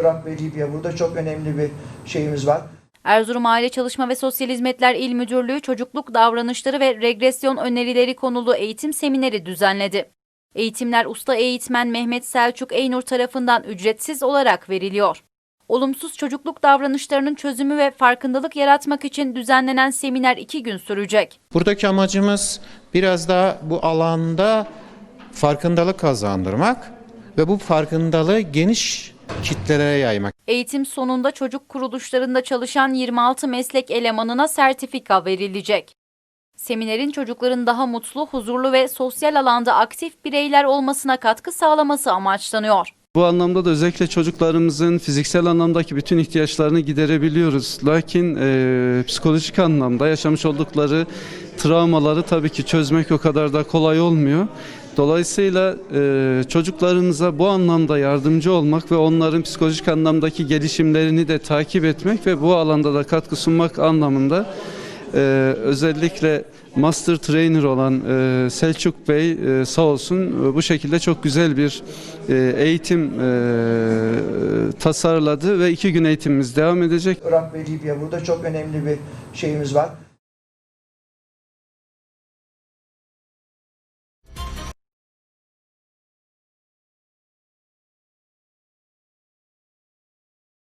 Irak ve Libya burada çok önemli bir şeyimiz var. Erzurum Aile Çalışma ve Sosyal Hizmetler İl Müdürlüğü çocukluk davranışları ve regresyon önerileri konulu eğitim semineri düzenledi. Eğitimler usta eğitmen Mehmet Selçuk Eynur tarafından ücretsiz olarak veriliyor. Olumsuz çocukluk davranışlarının çözümü ve farkındalık yaratmak için düzenlenen seminer iki gün sürecek. Buradaki amacımız biraz daha bu alanda farkındalık kazandırmak ve bu farkındalığı geniş kitlelere yaymak. Eğitim sonunda çocuk kuruluşlarında çalışan 26 meslek elemanına sertifika verilecek. Seminerin çocukların daha mutlu, huzurlu ve sosyal alanda aktif bireyler olmasına katkı sağlaması amaçlanıyor. Bu anlamda da özellikle çocuklarımızın fiziksel anlamdaki bütün ihtiyaçlarını giderebiliyoruz. Lakin e, psikolojik anlamda yaşamış oldukları travmaları tabii ki çözmek o kadar da kolay olmuyor. Dolayısıyla e, çocuklarımıza bu anlamda yardımcı olmak ve onların psikolojik anlamdaki gelişimlerini de takip etmek ve bu alanda da katkı sunmak anlamında e, özellikle master trainer olan e, Selçuk Bey e, sağ olsun e, bu şekilde çok güzel bir e, eğitim e, tasarladı ve iki gün eğitimimiz devam edecek. Irak ve Libya burada çok önemli bir şeyimiz var.